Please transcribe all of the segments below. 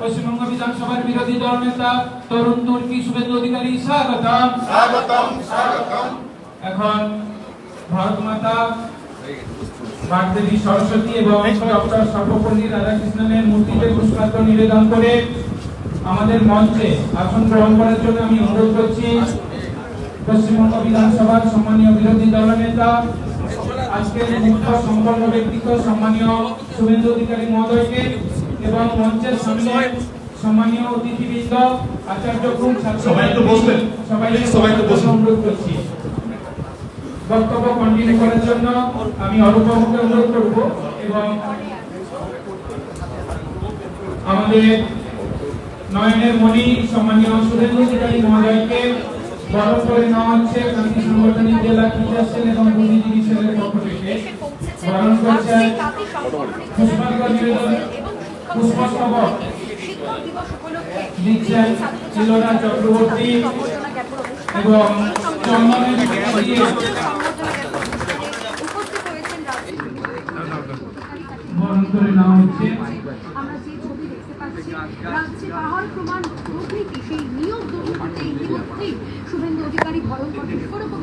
পশ্চিমবঙ্গ বিধানসভার বিরোধী দল নেতা তরুণ তুর্কি শুভেন্দু অধিকারী স্বাগতম। এখন ভারত মাতা বাগদেবী সরস্বতী এবং ডক্টর সর্বপল্লী রাধাকৃষ্ণনের মূর্তিতে পুষ্পার্ঘ নিবেদন করে আমাদের মঞ্চে আসন গ্রহণ করার জন্য আমি অনুরোধ করছি। পশ্চিমবঙ্গ বিধানসভার সম্মানীয় বিরোধী দলনেতা আজকের মুখ্য সম্পন্ন ব্যক্তিত্ব সম্মানীয় শুভেন্দু অধিকারী মহোদয়কে এবং মঞ্চের সামনে সম্মানীয় অতিথিবৃন্দ আচার্য গ্রুপ ছাত্র সবাই একটু বসবেন। সবাই সবাই একটু বসুন। অনুরোধ করছি বক্তব্য কন্টিনিউ করার জন্য আমি অরূপবাবুকে অনুরোধ করব এবং আমাদের নয়নের মণি সম্মানীয় সুরেন্দ্র অধিকারী মহোদয়কে বরণ করে নেওয়া হচ্ছে কান্তি সাংগঠনিক জেলা টিচার সেল এবং বুদ্ধিজীবী বরণ করছেন পুষ্পস্তবক দিচ্ছেন শিলরা চক্রবর্তী এবং বরণ করে নেওয়া হচ্ছে আমরা যে ছবি দেখতে পাচ্ছি রাজ্যে পাহাড় প্রমাণ প্রভৃতি সেই নিয়োগ দুর্নীতিতে ইতিমধ্যেই শুভেন্দু অধিকারী এনেছেন আগামী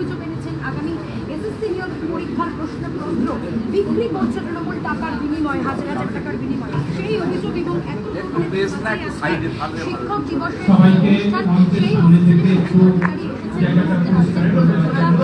এসএসসি নিয়োগ পরীক্ষার প্রশ্নপত্র বিক্রি করছে তৃণমূল টাকার বিনিময়ে হাজার হাজার টাকার বিনিময়ে। সেই অভিযোগ এবং এত শিক্ষক দিবসের অনুষ্ঠান সেই অনুষ্ঠানে